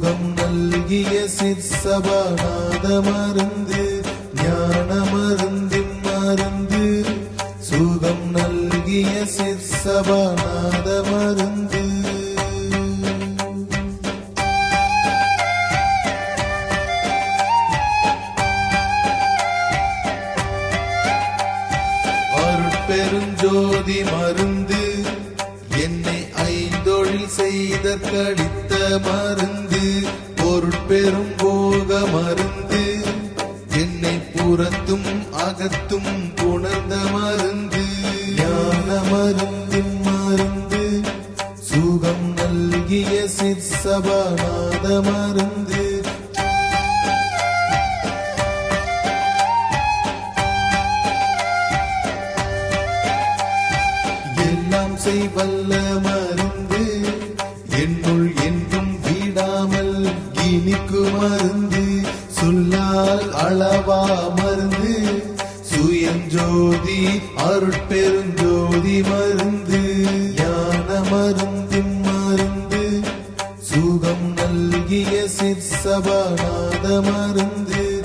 சுகம் நல்கிய சிற்சபாநாத மருந்து ஞான மருந்தின் மருந்து சுகம் நல்கிய சிற்சபாநாத மருந்து அருட்பெருஞ்சோதி மருந்து என்னை ஐந்தொழில் செய்த கடித்த மருந்து பொருட்பெரும் போக மருந்து. என்னை புறத்தும் அகத்தும் புணர்ந்த மருந்து. ஞான மருந்தின் மருந்து சுகம் நல்கிய சிற்சபாநாத மருந்து. எல்லாம் செய்வல்ல மருந்து. இனிக்கு மருந்து சொல்லால் அளவா மருந்து. சுயஞ்சோதி அருட்பெருஞ்சோதி மருந்து. ஞான மருந்தின் மருந்து. சுகம் நல்கிய சிற்சபாநாத மருந்து.